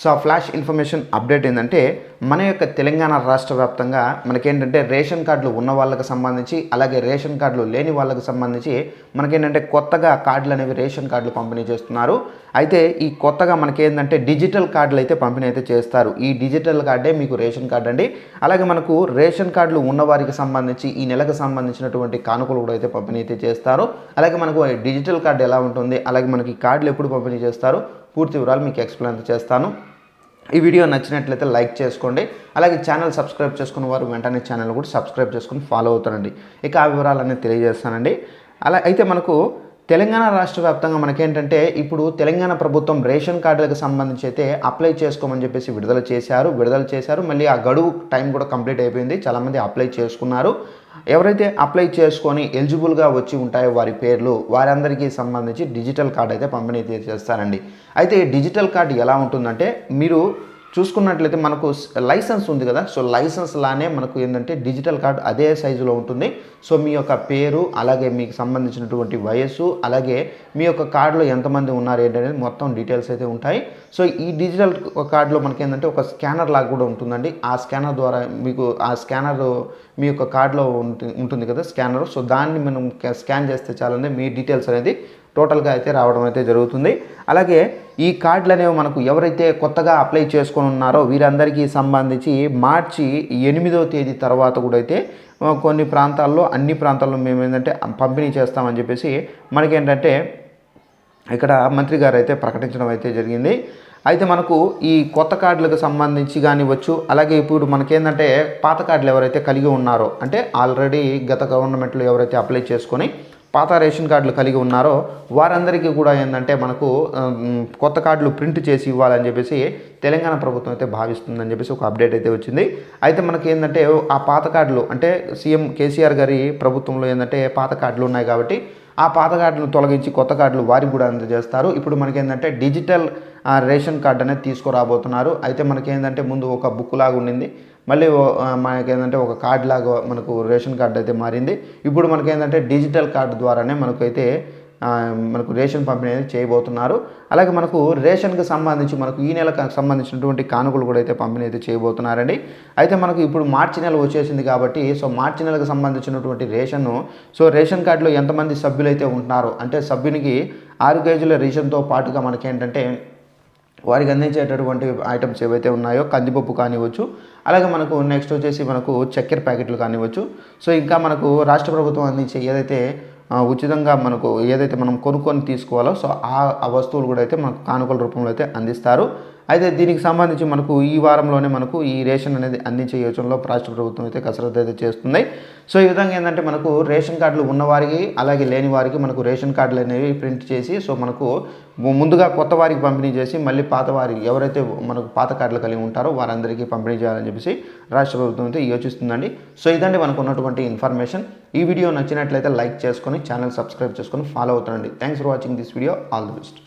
So ఆ flash information update ఏంటంటే మన యొక్క తెలంగాణ రాష్ట్ర వ్యాప్తంగా మనకేంటంటే రేషన్ కార్డులు ఉన్న వాళ్ళకి సంబంధించి అలాగే రేషన్ కార్డులు లేని వాళ్ళకి సంబంధించి మనకేంటంటే కొత్తగా కార్డులు అనేవి రేషన్ కార్డులు పంపిణీ చేస్తున్నారు. అయితే ఈ కొత్తగా మనకేంటంటే డిజిటల్ కార్డులు అయితే పంపిణీ అయితే చేస్తారు. ఈ డిజిటల్ కార్డే మీకు రేషన్ కార్డు అండి. అలాగే మనకు రేషన్ కార్డులు ఉన్నవారికి సంబంధించి ఈ నెలకు సంబంధించినటువంటి కానుకలు కూడా అయితే పంపిణీ అయితే చేస్తారు. అలాగే మనకు డిజిటల్ కార్డు ఎలా ఉంటుంది అలాగే మనకి కార్డులు ఎప్పుడు పంపిణీ చేస్తారు పూర్తి వివరాలు మీకు ఎక్స్ప్లెయిన్ చేస్తాను. ఈ వీడియో నచ్చినట్లయితే లైక్ చేసుకోండి. అలాగే ఛానల్ సబ్స్క్రైబ్ చేసుకున్న వారు వెంటనే ఛానల్ కూడా సబ్స్క్రైబ్ చేసుకుని ఫాలో అవుతారండి. ఇక ఆ వివరాలన్నీ తెలియజేస్తానండి. అలా అయితే మనకు తెలంగాణ రాష్ట్ర వ్యాప్తంగా మనకేంటంటే ఇప్పుడు తెలంగాణ ప్రభుత్వం రేషన్ కార్డులకు సంబంధించి అయితే అప్లై చేసుకోమని చెప్పేసి విడుదల చేశారు విడుదల చేశారు. మళ్ళీ ఆ గడువు టైం కూడా కంప్లీట్ అయిపోయింది. చాలామంది అప్లై చేసుకున్నారు. ఎవరైతే అప్లై చేసుకొని ఎలిజిబుల్గా వచ్చి ఉంటాయో వారి పేర్లు వారందరికీ సంబంధించి డిజిటల్ కార్డ్ అయితే పంపిణీ చేస్తారండి. అయితే ఈ డిజిటల్ కార్డ్ ఎలా ఉంటుందంటే మీరు చూసుకున్నట్లయితే మనకు లైసెన్స్ ఉంది కదా. సో లైసెన్స్ లానే మనకు ఏంటంటే డిజిటల్ కార్డు అదే సైజులో ఉంటుంది. సో మీ యొక్క పేరు అలాగే మీకు సంబంధించినటువంటి వయస్సు అలాగే మీ యొక్క కార్డులో ఎంతమంది ఉన్నారు ఏంటనేది మొత్తం డీటెయిల్స్ అయితే ఉంటాయి. సో ఈ డిజిటల్ కార్డులో మనకి ఏంటంటే ఒక స్కానర్ లాగా కూడా ఉంటుందండి. ఆ స్కానర్ ద్వారా మీకు ఆ స్కానర్ మీ యొక్క కార్డులో ఉంటుంది కదా స్కానర్. సో దాన్ని మనం స్కాన్ చేస్తే చాలంటే మీ డీటెయిల్స్ అనేది టోటల్గా అయితే రావడం అయితే జరుగుతుంది. అలాగే ఈ కార్డులు అనేవి మనకు ఎవరైతే కొత్తగా అప్లై చేసుకొని ఉన్నారో వీరందరికీ సంబంధించి మార్చి ఎనిమిదవ తేదీ తర్వాత కూడా అయితే కొన్ని ప్రాంతాల్లో అన్ని ప్రాంతాల్లో మేము ఏంటంటే పంపిణీ చేస్తామని చెప్పేసి మనకేంటంటే ఇక్కడ మంత్రి గారు అయితే ప్రకటించడం అయితే జరిగింది. అయితే మనకు ఈ కొత్త కార్డులకు సంబంధించి కానివ్వచ్చు అలాగే ఇప్పుడు మనకేంటంటే పాత కార్డులు ఎవరైతే కలిగి ఉన్నారో అంటే ఆల్రెడీ గత గవర్నమెంట్లో ఎవరైతే అప్లై చేసుకొని పాత రేషన్ కార్డులు కలిగి ఉన్నారో వారందరికీ కూడా ఏంటంటే మనకు కొత్త కార్డులు ప్రింట్ చేసి ఇవ్వాలని చెప్పేసి తెలంగాణ ప్రభుత్వం అయితే భావిస్తుందని చెప్పేసి ఒక అప్డేట్ అయితే వచ్చింది. అయితే మనకి ఏంటంటే ఆ పాత కార్డులు అంటే సీఎం కేసీఆర్ గారి ప్రభుత్వంలో ఏంటంటే పాత కార్డులు ఉన్నాయి కాబట్టి ఆ పాత కార్డులను తొలగించి కొత్త కార్డులు వారికి కూడా అందజేస్తారు. ఇప్పుడు మనకి ఏంటంటే డిజిటల్ రేషన్ కార్డు అనేది తీసుకురాబోతున్నారు. అయితే మనకి ఏంటంటే ముందు ఒక బుక్ లాగా ఉండింది. మళ్ళీ మనకేంటంటే మనకి ఏంటంటే ఒక కార్డు లాగా మనకు రేషన్ కార్డు అయితే మారింది. ఇప్పుడు మనకి ఏంటంటే డిజిటల్ కార్డు ద్వారానే మనకైతే మనకు రేషన్ పంపిణీ అనేది చేయబోతున్నారు. అలాగే మనకు రేషన్కి సంబంధించి మనకు ఈ నెలకు సంబంధించినటువంటి కానుకలు కూడా అయితే పంపిణీ అయితే చేయబోతున్నారండి. అయితే మనకు ఇప్పుడు మార్చి నెల వచ్చేసింది కాబట్టి సో మార్చి నెలకు సంబంధించినటువంటి రేషన్ను సో రేషన్ కార్డులో ఎంతమంది సభ్యులు అయితే ఉంటున్నారో? అంటే సభ్యునికి ఆరు కేజీల రేషన్తో పాటుగా మనకేంటంటే వారికి అందించేటటువంటి ఐటమ్స్ ఏవైతే ఉన్నాయో కందిపప్పు కానివ్వచ్చు అలాగే మనకు నెక్స్ట్ వచ్చేసి మనకు చక్కెర ప్యాకెట్లు కానివ్వచ్చు. సో ఇంకా మనకు రాష్ట్ర ప్రభుత్వం అందించే ఏదైతే ఉచితంగా మనకు ఏదైతే మనం కొనుక్కొని తీసుకోవాలో సో ఆ ఆ వస్తువులు కూడా అయితే మనకు కానుకల రూపంలో అయితే అందిస్తారు. అయితే దీనికి సంబంధించి మనకు ఈ వారంలోనే మనకు ఈ రేషన్ అనేది అందించే యోచనలో రాష్ట్ర ప్రభుత్వం అయితే కసరత్తు అయితే చేస్తుంది. సో ఈ విధంగా ఏంటంటే మనకు రేషన్ కార్డులు ఉన్నవారికి అలాగే లేని వారికి మనకు రేషన్ కార్డులు అనేవి ప్రింట్ చేసి సో మనకు ముందుగా కొత్త వారికి పంపిణీ చేసి మళ్ళీ పాత వారి ఎవరైతే మనకు పాత కార్డులు కలిగి ఉంటారో వారందరికీ పంపిణీ చేయాలని చెప్పేసి రాష్ట్ర ప్రభుత్వం అయితే యోచిస్తుందండి. సో ఇదండి మనకు ఉన్నటువంటి ఇన్ఫర్మేషన్. ఈ వీడియో నచ్చినట్లయితే లైక్ చేసుకొని ఛానల్ సబ్స్క్రైబ్ చేసుకొని ఫాలో అవుతానండి thanks for watching this video. All the best.